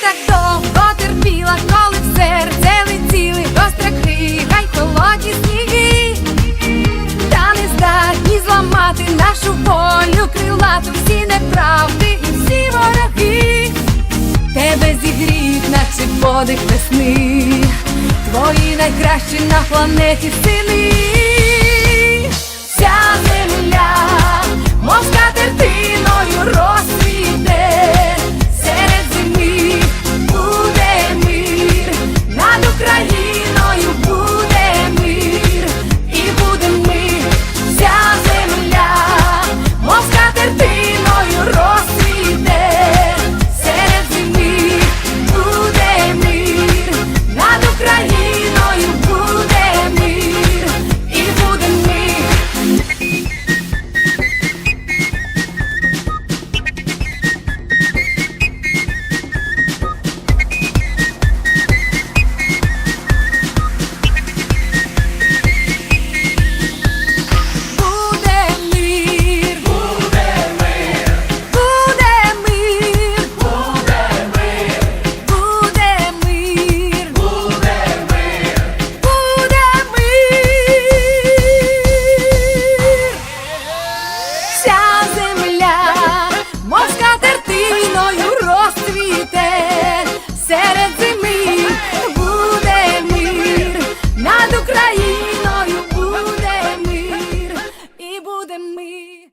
Так довго терпіла, коли в серце летіли гостра крига й холодні сніги, та не здатні зламати нашу волю крилату всі неправди і всі вороги. Тебе зігріють, наче подих весни, твої найкращі на планеті сини. Вся земля, мов скатертиною